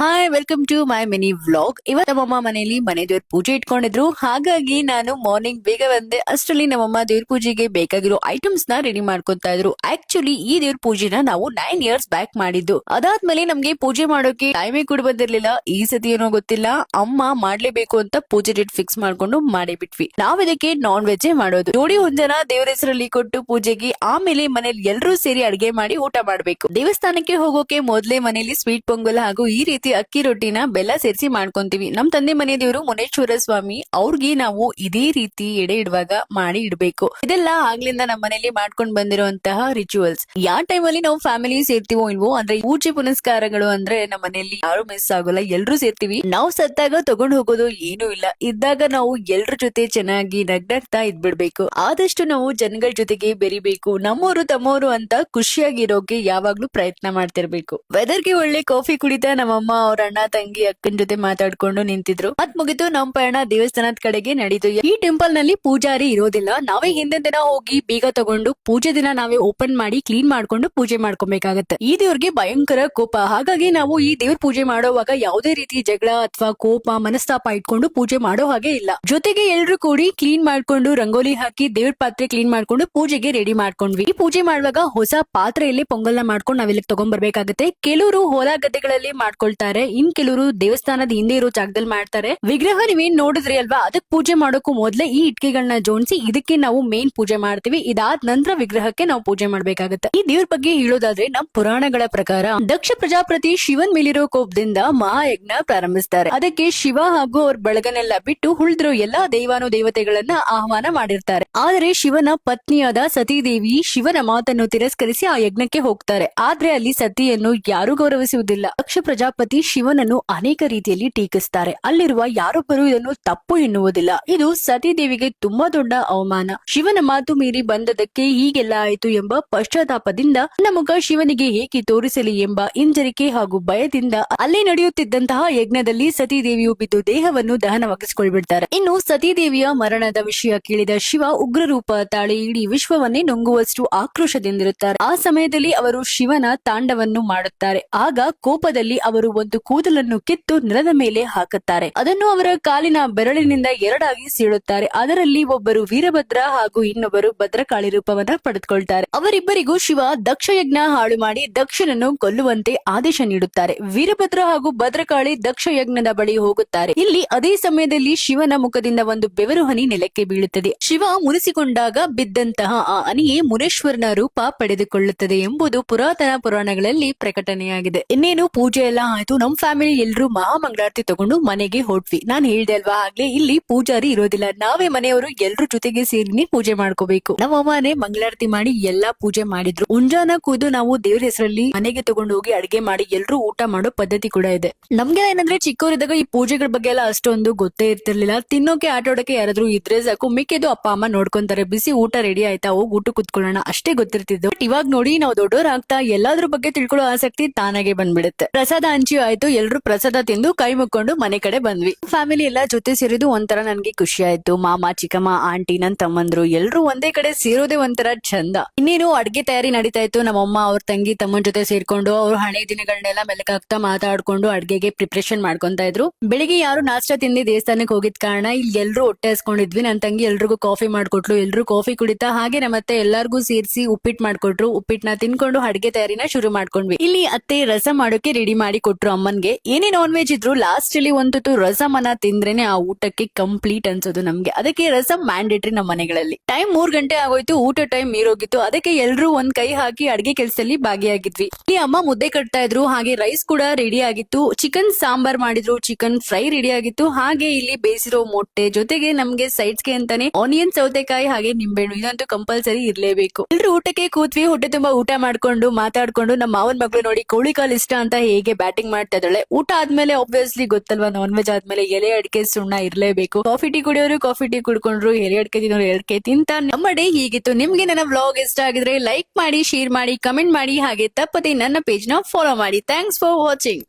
Hi welcome to my mini vlog ಇವತ್ತು ನಮ್ಮಮ್ಮ ಮನೆಯಲ್ಲಿ ಮನೆ ದೇವ್ರ ಪೂಜೆ ಇಟ್ಕೊಂಡಿದ್ರು. ಹಾಗಾಗಿ ನಾನು ಮಾರ್ನಿಂಗ್ ಬೇಗ ಬಂದೆ. ಅಷ್ಟರಲ್ಲಿ ನಮ್ಮಮ್ಮ ದೇವ್ರ ಪೂಜೆಗೆ ಬೇಕಾಗಿರೋ ಐಟಮ್ಸ್ನ ರೆಡಿ ಮಾಡ್ಕೊತಾ ಇದ್ರು. ಆಕ್ಚುಲಿ ಈ ದೇವ್ರ ಪೂಜೆನ ನಾವು ನೈನ್ ಇಯರ್ಸ್ ಬ್ಯಾಕ್ ಮಾಡಿದ್ದು. ಅದಾದ್ಮೇಲೆ ನಮ್ಗೆ ಪೂಜೆ ಮಾಡೋಕೆ ಟೈಮೇ ಕೂಡ ಬಂದಿರ್ಲಿಲ್ಲ. ಈ ಸತಿ ಏನೋ ಗೊತ್ತಿಲ್ಲ. ಅಮ್ಮ ಮಾಡ್ಲೇಬೇಕು ಅಂತ ಪೂಜೆ ಡೇಟ್ ಫಿಕ್ಸ್ ಮಾಡ್ಕೊಂಡು ಮಾಡಿಬಿಟ್ವಿ. ನಾವ್ ಇದಕ್ಕೆ ನಾನ್ ವೆಜ್ ಮಾಡೋದು. ಜೋಡಿ ಒಂದನ ದೇವ್ರ ಹೆಸರಲ್ಲಿ ಕೊಟ್ಟು ಪೂಜೆಗೆ ಆಮೇಲೆ ಮನೇಲಿ ಎಲ್ಲರೂ ಸೇರಿ ಅಡಿಗೆ ಮಾಡಿ ಊಟ ಮಾಡ್ಬೇಕು. ದೇವಸ್ಥಾನಕ್ಕೆ ಹೋಗೋಕೆ ಮೊದ್ಲೇ ಮನೇಲಿ ಸ್ವೀಟ್ ಪೊಂಗಲ್ ಹಾಗೂ ಈ ರೀತಿ ಅಕ್ಕಿ ರೊಟ್ಟಿನ ಬೆಲ್ಲ ಸೇರಿಸಿ ಮಾಡ್ಕೊಂತೀವಿ. ನಮ್ ತಂದೆ ಮನೆ ದೇವರು ಮುನೇಶ್ವರ ಸ್ವಾಮಿ ಅವ್ರಿಗೆ ನಾವು ಇದೇ ರೀತಿ ಎಡೆ ಇಡುವಾಗ ಮಾಡಿ ಇಡ್ಬೇಕು. ಇದೆಲ್ಲ ಆಗ್ಲಿಂದ ನಮ್ಮ ಮನೆಯಲ್ಲಿ ಮಾಡ್ಕೊಂಡ್ ಬಂದಿರುವಂತಹ ರಿಚುವಲ್ಸ್ ಯಾವ ಟೈಮಲ್ಲಿ ನಾವು ಫ್ಯಾಮಿಲಿ ಸೇರ್ತಿವೋ ಇಲ್ವೋ, ಅಂದ್ರೆ ಪೂಜೆ ಪುನಸ್ಕಾರಗಳು ಅಂದ್ರೆ ನಮ್ಮ ಮನೆಯಲ್ಲಿ ಯಾರು ಮಿಸ್ ಆಗೋಲ್ಲ, ಎಲ್ರು ಸೇರ್ತೀವಿ. ನಾವು ಸತ್ತಾಗ ತಗೊಂಡ್ ಹೋಗೋದು ಏನು ಇಲ್ಲ. ಇದ್ದಾಗ ನಾವು ಎಲ್ರ ಜೊತೆ ಚೆನ್ನಾಗಿ ನಗ್ನಗ್ತಾ ಇದ್ಬಿಡ್ಬೇಕು. ಆದಷ್ಟು ನಾವು ಜನಗಳ ಜೊತೆಗೆ ಬೆರಿಬೇಕು. ನಮ್ಮವರು ತಮ್ಮವರು ಅಂತ ಖುಷಿಯಾಗಿರೋಕೆ ಯಾವಾಗ್ಲೂ ಪ್ರಯತ್ನ ಮಾಡ್ತಿರ್ಬೇಕು. ವೆದರ್ಗೆ ಒಳ್ಳೆ ಕಾಫಿ ಕುಡಿತಾ ನಮ್ಮಮ್ಮ ಅವ್ರ ಅಣ್ಣ ತಂಗಿ, ಅಕ್ಕನ ಜೊತೆ ಮಾತಾಡ್ಕೊಂಡು ನಿಂತಿದ್ರು. ಮತ್ ಮುಗಿತು ನಮ್ ಪಯಣ ದೇವಸ್ಥಾನದ ಕಡೆಗೆ ನಡೀತು ಈ ಟೆಂಪಲ್ನಲ್ಲಿ ಪೂಜಾರಿ ಇರೋದಿಲ್ಲ. ನಾವೇ ಹಿಂದಿನ ದಿನ ಹೋಗಿ ಬೀಗ ತಗೊಂಡು ಪೂಜೆ ದಿನ ನಾವೇ ಓಪನ್ ಮಾಡಿ ಕ್ಲೀನ್ ಮಾಡ್ಕೊಂಡು ಪೂಜೆ ಮಾಡ್ಕೊಬೇಕಾಗತ್ತೆ. ಈ ದೇವ್ರಿಗೆ ಭಯಂಕರ ಕೋಪ. ಹಾಗಾಗಿ ನಾವು ಈ ದೇವ್ರ ಪೂಜೆ ಮಾಡೋವಾಗ ಯಾವುದೇ ರೀತಿ ಜಗಳ ಅಥವಾ ಕೋಪ, ಮನಸ್ತಾಪ ಇಟ್ಕೊಂಡು ಪೂಜೆ ಮಾಡೋ ಹಾಗೆ ಇಲ್ಲ. ಜೊತೆಗೆ ಎಲ್ರು ಕೂಡಿ ಕ್ಲೀನ್ ಮಾಡ್ಕೊಂಡು ರಂಗೋಲಿ ಹಾಕಿ ದೇವ್ರ ಪಾತ್ರೆ ಕ್ಲೀನ್ ಮಾಡ್ಕೊಂಡು ಪೂಜೆಗೆ ರೆಡಿ ಮಾಡ್ಕೊಂಡ್ವಿ. ಈ ಪೂಜೆ ಮಾಡುವಾಗ ಹೊಸ ಪಾತ್ರೆಯಲ್ಲಿ ಪೊಂಗಲ್ನ ಮಾಡ್ಕೊಂಡು ನಾವಿಲ್ಲಿ ತಗೊಂಡ್ಬರ್ಬೇಕಾಗತ್ತೆ ಕೆಲವರು ಹೊಲ ಗದ್ದೆಗಳಲ್ಲಿ ಮಾಡ್ಕೊಳ್ತಾರೆ ಇನ್ ಕೆಲವರು ದೇವಸ್ಥಾನದ ಹಿಂದೆ ಇರೋ ಜಾಗದಲ್ಲಿ ಮಾಡ್ತಾರೆ. ವಿಗ್ರಹ ನೀವೇನ್ ನೋಡಿದ್ರಿ ಅಲ್ವಾ? ಅದಕ್ ಪೂಜೆ ಮಾಡೋಕ್ಕೂ ಮೊದ್ಲೇ ಈ ಇಟ್ಕೆಗಳನ್ನ ಜೋಡಿಸಿ ಇದಕ್ಕೆ ನಾವು ಮೇನ್ ಪೂಜೆ ಮಾಡ್ತೀವಿ. ಇದಾದ ನಂತರ ವಿಗ್ರಹಕ್ಕೆ ನಾವು ಪೂಜೆ ಮಾಡ್ಬೇಕಾಗತ್ತೆ. ಈ ದೇವ್ರ ಬಗ್ಗೆ ಹೇಳೋದಾದ್ರೆ ನಮ್ ಪುರಾಣಗಳ ಪ್ರಕಾರ ದಕ್ಷ ಪ್ರಜಾಪತಿ ಶಿವನ್ ಮೇಲಿರೋ ಕೋಪದಿಂದ ಮಹಾಯಜ್ಞ ಪ್ರಾರಂಭಿಸ್ತಾರೆ. ಅದಕ್ಕೆ ಶಿವ ಹಾಗೂ ಅವ್ರ ಬಳಗನೆಲ್ಲ ಬಿಟ್ಟು ಉಳಿದಿರೋ ಎಲ್ಲಾ ದೇವಾನು ದೇವತೆಗಳನ್ನ ಆಹ್ವಾನ ಮಾಡಿರ್ತಾರೆ. ಆದರೆ ಶಿವನ ಪತ್ನಿಯಾದ ಸತೀದೇವಿ ಶಿವನ ಮಾತನ್ನು ತಿರಸ್ಕರಿಸಿ ಆ ಯಜ್ಞಕ್ಕೆ ಹೋಗ್ತಾರೆ. ಆದ್ರೆ ಅಲ್ಲಿ ಸತಿಯನ್ನು ಯಾರು ಗೌರವಿಸುವುದಿಲ್ಲ. ದಕ್ಷ ಪ್ರಜಾಪತಿ ಶಿವನನ್ನು ಅನೇಕ ರೀತಿಯಲ್ಲಿ ಟೀಕಿಸ್ತಾರೆ. ಅಲ್ಲಿರುವ ಯಾರೊಬ್ಬರು ಇದನ್ನು ತಪ್ಪು ಎನ್ನುವುದಿಲ್ಲ. ಇದು ಸತೀದೇವಿಗೆ ತುಂಬಾ ದೊಡ್ಡ ಅವಮಾನ. ಶಿವನ ಮಾತು ಮೀರಿ ಬಂದದಕ್ಕೆ ಹೀಗೆಲ್ಲ ಆಯಿತು ಎಂಬ ಪಶ್ಚಾತ್ತಾಪದಿಂದ ನನ್ನ ಮುಖ ಶಿವನಿಗೆ ಹೇಗೆ ತೋರಿಸಲಿ ಎಂಬ ಹಿಂಜರಿಕೆ ಹಾಗೂ ಭಯದಿಂದ ಅಲ್ಲಿ ನಡೆಯುತ್ತಿದ್ದಂತಹ ಯಜ್ಞದಲ್ಲಿ ಸತೀದೇವಿಯು ಬಿದ್ದು ದೇಹವನ್ನು ದಹನವಾಗಿಸಿಕೊಳ್ಬಿಡ್ತಾರೆ. ಇನ್ನು ಸತೀದೇವಿಯ ಮರಣದ ವಿಷಯ ಕೇಳಿದ ಶಿವ ಉಗ್ರ ರೂಪ ತಾಳಿ ಇಡೀ ವಿಶ್ವವನ್ನೇ ನುಂಗುವಷ್ಟು ಆಕ್ರೋಶದಿಂದಿರುತ್ತಾರೆ. ಆ ಸಮಯದಲ್ಲಿ ಅವರು ಶಿವನ ತಾಂಡವನ್ನು ಮಾಡುತ್ತಾರೆ. ಆಗ ಕೋಪದಲ್ಲಿ ಅವರು ಒಂದು ಕೂದಲನ್ನು ಕಿತ್ತು ನೆಲದ ಮೇಲೆ ಹಾಕುತ್ತಾರೆ. ಅದನ್ನು ಅವರ ಕಾಲಿನ ಬೆರಳಿನಿಂದ ಎರಡಾಗಿ ಸೀಳುತ್ತಾರೆ. ಅದರಲ್ಲಿ ಒಬ್ಬರು ವೀರಭದ್ರ ಹಾಗೂ ಇನ್ನೊಬ್ಬರು ಭದ್ರಕಾಳಿ ರೂಪವನ್ನ ಪಡೆದುಕೊಳ್ತಾರೆ. ಅವರಿಬ್ಬರಿಗೂ ಶಿವ ದಕ್ಷಯಜ್ಞ ಹಾಳು ಮಾಡಿ ದಕ್ಷನನ್ನು ಕೊಲ್ಲುವಂತೆ ಆದೇಶ ನೀಡುತ್ತಾರೆ. ವೀರಭದ್ರ ಹಾಗೂ ಭದ್ರಕಾಳಿ ದಕ್ಷ ಯಜ್ಞದ ಬಳಿ ಹೋಗುತ್ತಾರೆ. ಇಲ್ಲಿ ಅದೇ ಸಮಯದಲ್ಲಿ ಶಿವನ ಮುಖದಿಂದ ಒಂದು ಬೆವರು ಹನಿ ನೆಲಕ್ಕೆ ಬೀಳುತ್ತದೆ. ಶಿವ ಮುನಿಸಿಕೊಂಡಾಗ ಬಿದ್ದಂತಹ ಆ ಹನಿಯೇ ಮುನೇಶ್ವರನ ರೂಪ ಪಡೆದುಕೊಳ್ಳುತ್ತದೆ ಎಂಬುದು ಪುರಾತನ ಪುರಾಣಗಳಲ್ಲಿ ಪ್ರಕಟಣೆಯಾಗಿದೆ. ಇನ್ನೇನು ಪೂಜೆ ಎಲ್ಲ ನಮ್ ಫ್ಯಾಮಿಲಿ ಎಲ್ರು ಮಹಾಮಂಗಳಾರತಿ ತಗೊಂಡು ಮನೆಗೆ ಹೊಟ್ವಿ. ನಾನ್ ಹೇಳ್ದೆ ಅಲ್ವಾ, ಆಗ್ಲೇ ಇಲ್ಲಿ ಪೂಜಾರಿ ಇರೋದಿಲ್ಲ. ನಾವೇ ಮನೆಯವರು ಎಲ್ರು ಜೊತೆಗೆ ಸೇರಿ ಪೂಜೆ ಮಾಡ್ಕೋಬೇಕು. ನಮ್ಮ ಅಮ್ಮನೇ ಮಂಗಳಾರತಿ ಮಾಡಿ ಎಲ್ಲಾ ಪೂಜೆ ಮಾಡಿದ್ರು. ಮುಂಜಾನ ಕೂದು ನಾವು ದೇವ್ರ ಹೆಸರಲ್ಲಿ ಮನೆಗೆ ತಗೊಂಡು ಹೋಗಿ ಅಡಿಗೆ ಮಾಡಿ ಎಲ್ರು ಊಟ ಮಾಡೋ ಪದ್ಧತಿ ಕೂಡ ಇದೆ. ನಮ್ಗೆ ಏನಂದ್ರೆ ಚಿಕ್ಕವರಿದ್ದಾಗ ಈ ಪೂಜೆಗಳ ಬಗ್ಗೆ ಎಲ್ಲ ಅಷ್ಟೊಂದು ಗೊತ್ತೇ ಇರ್ತಿರ್ಲಿಲ್ಲ. ತಿನ್ನೋಕೆ ಆಟೋಡಕ್ಕೆ ಯಾರಾದ್ರೂ ಇದ್ರೆ ಸಾಕು. ಮಿಕ್ಕಿದ್ದು ಅಪ್ಪ, ಅಮ್ಮ ನೋಡ್ಕೊಂತಾರೆ. ಬಿಸಿ ಊಟ ರೆಡಿ ಆಯ್ತಾ, ಹೋಗಿ ಊಟ ಕುತ್ಕೊಳ್ಳೋಣ. ಅಷ್ಟೇ ಗೊತ್ತಿರ್ತಿದ್ದು. ಇವಾಗ ನೋಡಿ ನಾವು ದೊಡ್ಡೋರ್ ಆಗ್ತಾ ಎಲ್ಲಾದ್ರ ಬಗ್ಗೆ ತಿಳ್ಕೊಳ್ಳೋ ಆಸಕ್ತಿ ತಾನಾಗೆ ಬಂದ್ಬಿಡುತ್ತೆ. ಪ್ರಸಾದ ಹಂಚಿ ಆಯ್ತು, ಎಲ್ರು ಪ್ರಸಾದ ತಿಂದು ಕೈ ಮುಕ್ಕೊಂಡು ಮನೆ ಕಡೆ ಬಂದ್ವಿ. ಫ್ಯಾಮಿಲಿ ಎಲ್ಲ ಜೊತೆ ಸೇರಿದು ಒಂಥರ ನನ್ಗೆ ಖುಷಿ ಆಯ್ತು. ಮಾಮ, ಚಿಕ್ಕಮ್ಮ, ಆಂಟಿ, ನನ್ ತಮ್ಮಂದ್ರು ಎಲ್ರು ಒಂದೇ ಕಡೆ ಸೇರೋದೇ ಒಂಥರ ಚಂದ. ಇನ್ನೇನು ಅಡ್ಗೆ ತಯಾರಿ ನಡೀತಾ ಇತ್ತು. ನಮ್ಮಮ್ಮ, ಅವ್ರ ತಂಗಿ, ತಮ್ಮನ ಜೊತೆ ಸೇರ್ಕೊಂಡು ಅವ್ರ ಹಣೆ ದಿನಗಳನ್ನೆಲ್ಲ ಮೆಲಕಾಗ್ತಾ ಮಾತಾಡ್ಕೊಂಡು ಅಡ್ಗೆಗೆ ಪ್ರಿಪರೇಷನ್ ಮಾಡ್ಕೊಂತ ಇದ್ರು. ಬೆಳಿಗ್ಗೆ ಯಾರು ನಾಷ್ಟ ತಿಂದಿ ದೇವಸ್ಥಾನಕ್ಕೆ ಹೋಗಿದ್ ಕಾರಣ ಇಲ್ಲಿ ಎಲ್ರು ಹೊಟ್ಟೆ ಹಸ್ಕೊಂಡಿದ್ವಿ. ನನ್ ತಂಗಿ ಎಲ್ರಿಗೂ ಕಾಫಿ ಮಾಡ್ಕೊಟ್ಲು. ಎಲ್ರು ಕಾಫಿ ಕುಡಿತಾ ಹಾಗೆ ಮತ್ತೆ ಎಲ್ಲಾರ್ಗೂ ಸೇರಿಸಿ ಉಪ್ಪಿಟ್ಟು ಮಾಡ್ಕೊಟ್ರು. ಉಪ್ಪಿಟ್ಟನ್ನ ತಿನ್ಕೊಂಡು ಅಡ್ಗೆ ತಯಾರಿನ ಶುರು ಮಾಡ್ಕೊಂಡ್ವಿ. ಇಲ್ಲಿ ಅತ್ತೆ ರಸ ಮಾಡೋಕೆ ರೆಡಿ ಮಾಡಿ ಕೊಟ್ರು. ಅಮ್ಮನ್ಗೆ ಏನೇ ನಾನ್ ವೆಜ್ ಇದ್ರು ಲಾಸ್ಟ್ ಅಲ್ಲಿ ಒಂದೊತ್ತು ರಸಮನ ತಿಂದ್ರೇನೆ ಆ ಊಟಕ್ಕೆ ಕಂಪ್ಲೀಟ್ ಅನ್ಸೋದು ನಮ್ಗೆ. ಅದಕ್ಕೆ ರಸಂ ಮ್ಯಾಂಡೇಟ್ರಿ ನಮ್ಮ ಮನೆಗಳಲ್ಲಿ. ಟೈಮ್ ಮೂರ್ ಗಂಟೆ ಆಗೋಯ್ತು, ಊಟ ಟೈಮ್ ಮೀರೋಗಿತ್ತು. ಅದಕ್ಕೆ ಎಲ್ರು ಒಂದ್ ಕೈ ಹಾಕಿ ಅಡ್ಗೆ ಕೆಲಸದಲ್ಲಿ ಭಾಗಿಯಾಗಿದ್ವಿ. ಇಲ್ಲಿ ಅಮ್ಮ ಮುದ್ದೆ ಕಟ್ತಾ ಇದ್ರು, ಹಾಗೆ ರೈಸ್ ಕೂಡ ರೆಡಿ ಆಗಿತ್ತು. ಚಿಕನ್ ಸಾಂಬಾರ್ ಮಾಡಿದ್ರು ಚಿಕನ್ ಫ್ರೈ ರೆಡಿ ಆಗಿತ್ತು. ಹಾಗೆ ಇಲ್ಲಿ ಬೇಯಿಸಿರೋ ಮೊಟ್ಟೆ, ಜೊತೆಗೆ ನಮ್ಗೆ ಸೈಡ್ಸ್ಗೆ ಅಂತಾನೆ ಆನಿಯನ್ ಸೌತೆಕಾಯಿ, ಹಾಗೆ ನಿಂಬೆಹಣ್ಣು. ಇದಂತೂ ಕಂಪಲ್ಸರಿ ಇರ್ಲೇಬೇಕು. ಎಲ್ರು ಊಟಕ್ಕೆ ಕೂತ್ವಿ, ಹೊಟ್ಟೆ ತುಂಬಾ ಊಟ ಮಾಡ್ಕೊಂಡು, ಮಾತಾಡ್ಕೊಂಡು, ನಮ್ಮ ಮಾವನ್ ಮಗಳು ನೋಡಿ ಕೋಳಿ ಕಾಲ್ ಇಷ್ಟ ಅಂತ ಹೇಗೆ ಬ್ಯಾಟಿಂಗ್ ಮಾಡ್ತಾ ಇದ್ದಾಳೆ. ಊಟ ಆದ್ಮೇಲೆ ಆಬ್ವಿಯಸ್ಲಿ ಗೊತ್ತಲ್ವಾ ನಾನ್ ವೆಜ್ ಆದ್ಮೇಲೆ ಎಲೆ ಅಡಿಕೆ ಸುಣ್ಣ ಇರಲೇಬೇಕು. ಕಾಫಿ ಟೀ ಕುಡಿಯೋರು ಕಾಫಿ ಟೀ ಕುಡ್ಕೊಂಡ್ರು, ಎಲೆ ಅಡಿಕೆ ತಿನ್ನೋರು ಎಡಕೆ ತಿಂತ ನಮ್ಮ ಡೇ ಹೀಗಿತ್ತು. ನಿಮ್ಗೆ ನನ್ನ ವ್ಲಾಗ್ ಇಷ್ಟ ಆಗಿದ್ರೆ ಲೈಕ್ ಮಾಡಿ ಶೇರ್ ಮಾಡಿ ಕಮೆಂಟ್ ಮಾಡಿ, ಹಾಗೆ ತಪ್ಪದೆ ನನ್ನ ಪೇಜ್ನ ಫಾಲೋ ಮಾಡಿ. Thanks for watching